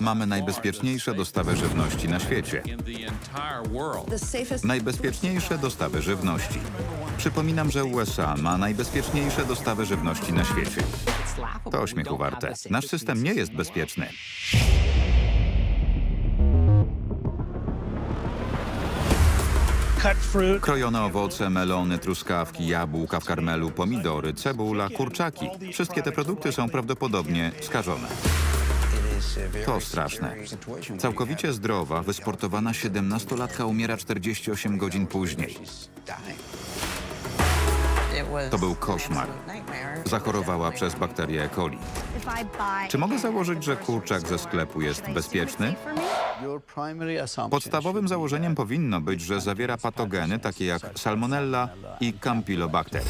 Mamy najbezpieczniejsze dostawy żywności na świecie. Najbezpieczniejsze dostawy żywności. Przypominam, że USA ma najbezpieczniejsze dostawy żywności na świecie. To śmiechu warte. Nasz system nie jest bezpieczny. Krojone owoce, melony, truskawki, jabłka w karmelu, pomidory, cebula, kurczaki. Wszystkie te produkty są prawdopodobnie skażone. To straszne. Całkowicie zdrowa, wysportowana 17-latka umiera 48 godzin później. To był koszmar. Zachorowała przez bakterię E. coli. Czy mogę założyć, że kurczak ze sklepu jest bezpieczny? Podstawowym założeniem powinno być, że zawiera patogeny takie jak salmonella i campylobacter.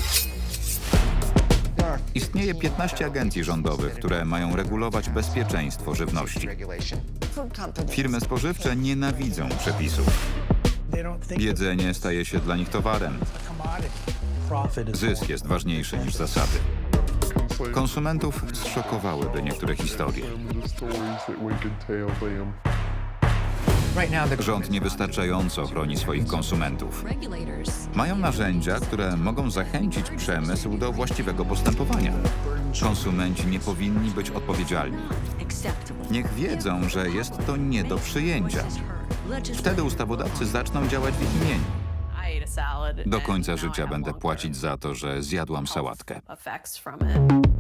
Istnieje 15 agencji rządowych, które mają regulować bezpieczeństwo żywności. Firmy spożywcze nienawidzą przepisów. Jedzenie staje się dla nich towarem. Zysk jest ważniejszy niż zasady. Konsumentów zszokowałyby niektóre historie. Rząd niewystarczająco chroni swoich konsumentów. Mają narzędzia, które mogą zachęcić przemysł do właściwego postępowania. Konsumenci nie powinni być odpowiedzialni. Niech wiedzą, że jest to nie do przyjęcia. Wtedy ustawodawcy zaczną działać w ich imieniu. Do końca życia będę płacić za to, że zjadłam sałatkę. effects from it.